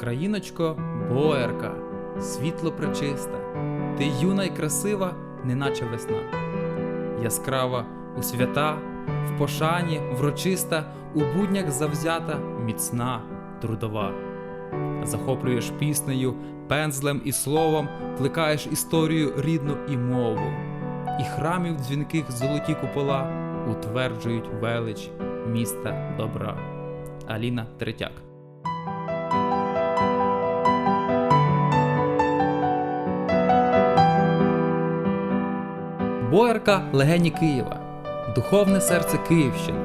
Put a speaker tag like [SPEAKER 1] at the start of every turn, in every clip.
[SPEAKER 1] Країночко Боярка, світло пречиста, ти юна й красива, неначе весна. Яскрава у свята, в пошані, врочиста, у буднях завзята, міцна, трудова. Захоплюєш піснею, пензлем і словом, плекаєш історію рідну і мову. І храмів дзвінких золоті купола утверджують велич міста добра. Аліна Третяк. Боярка легені Києва, духовне серце Київщини,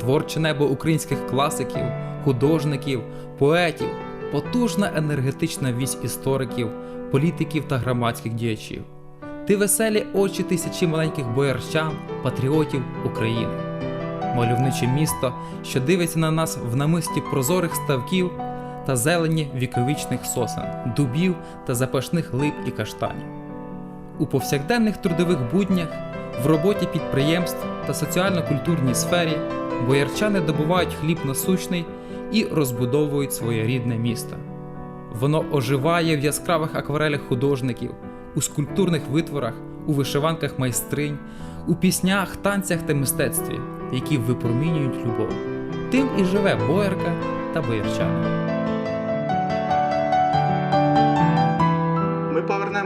[SPEAKER 1] творче небо українських класиків, художників, поетів, потужна енергетична вісь істориків, політиків та громадських діячів. Ти веселі очі тисячі маленьких боярчан, патріотів України. Мальовниче місто, що дивиться на нас в намисті прозорих ставків та зелені віковічних сосен, дубів та запашних лип і каштанів. У повсякденних трудових буднях, в роботі підприємств та соціально-культурній сфері боярчани добувають хліб насущний і розбудовують своє рідне місто. Воно оживає в яскравих акварелях художників, у скульптурних витворах, у вишиванках майстринь, у піснях, танцях та мистецтві, які випромінюють любов. Тим і живе боярка та боярчани.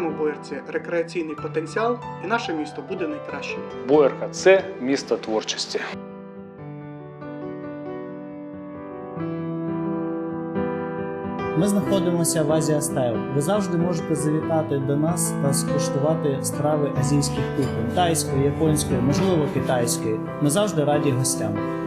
[SPEAKER 2] Повернемо боярці рекреаційний потенціал, і наше місто буде найкращим.
[SPEAKER 3] Боярка це місто творчості.
[SPEAKER 4] Ми знаходимося в Азія Стайл. Ви завжди можете завітати до нас та скуштувати страви азійських кухонь тайської, японської, можливо, китайської. Ми завжди раді гостям.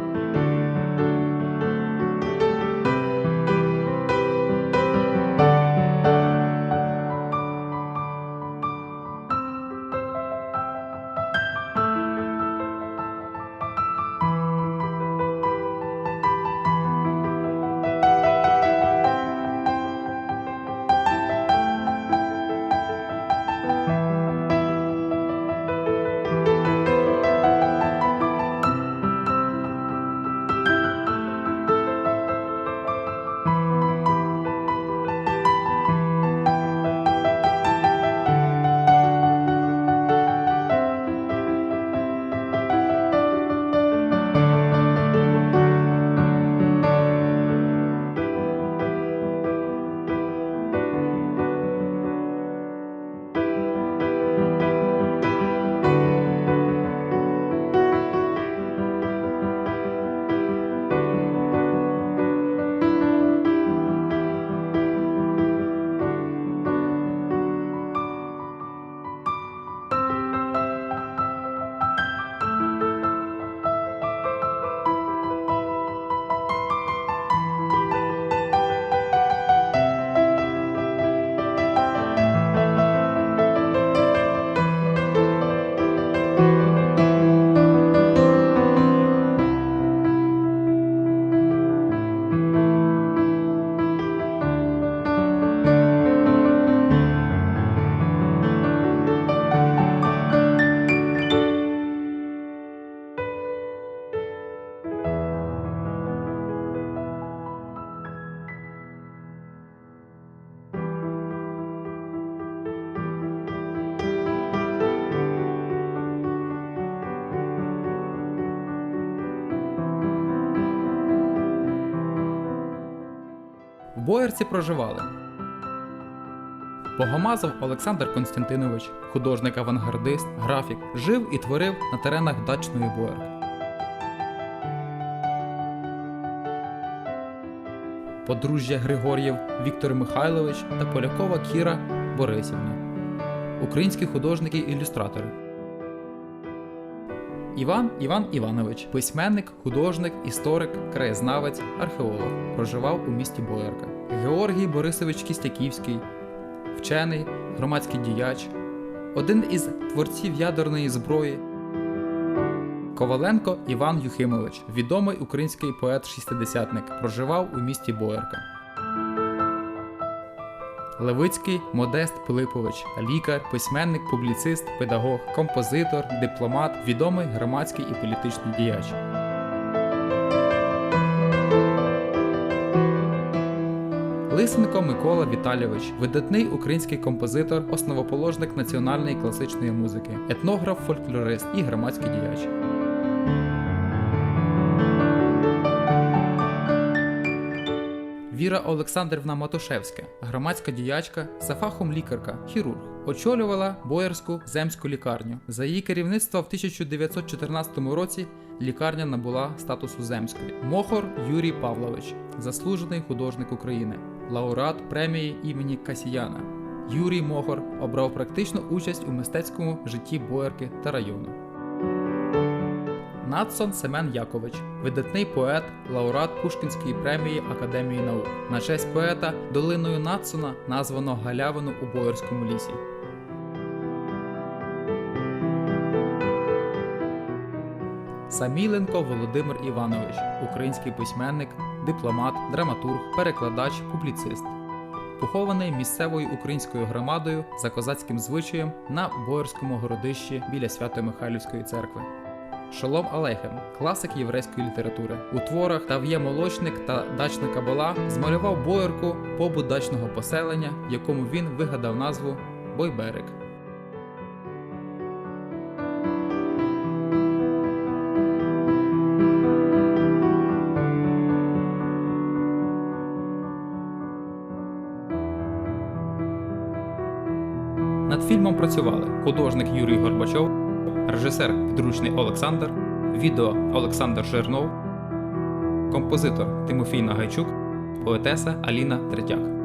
[SPEAKER 1] Боярці проживали Богомазов Олександр Константинович, художник-авангардист, графік, жив і творив на теренах дачної боярки. Подружжя Григор'єв Віктор Михайлович та Полякова Кіра Борисівна. Українські художники-ілюстратори. Іван Іван Іванович, письменник, художник, історик, краєзнавець, археолог, проживав у місті Боярка. Георгій Борисович Кістяківський, вчений, громадський діяч, один із творців ядерної зброї. Коваленко Іван Юхимович, відомий український поет-шістидесятник, проживав у місті Боярка. Левицький Модест Пилипович, лікар, письменник, публіцист, педагог, композитор, дипломат, відомий громадський і політичний діяч. Лисенко Микола Віталійович, видатний український композитор, основоположник національної класичної музики, етнограф, фольклорист і громадський діяч. Віра Олександрівна Матушевська, громадська діячка, за фахом лікарка, хірург, очолювала Боярську земську лікарню. За її керівництва в 1914 році лікарня набула статусу земської. Мохор Юрій Павлович, заслужений художник України, лауреат премії імені Касіяна. Юрій Мохор обрав практичну участь у мистецькому житті Боярки та району. Надсон Семен Якович, видатний поет, лауреат Пушкінської премії Академії наук. На честь поета долиною Надсона названо галявину у Боярському лісі. Саміленко Володимир Іванович, український письменник, дипломат, драматург, перекладач, публіцист. Похований місцевою українською громадою за козацьким звичаєм на Боярському городищі біля Свято-Михайлівської церкви. Шолом Алейхем, класик єврейської літератури. У творах Тав'є Молочник та Дачна Кабала змалював боярку побут дачного поселення, якому він вигадав назву Бойбеrik. Над фільмом працювали художник Юрій Горбачов, режисер підручний Олександр, відео Олександр Жирнов, композитор Тимофій Нагайчук, поетеса Аліна Третяк.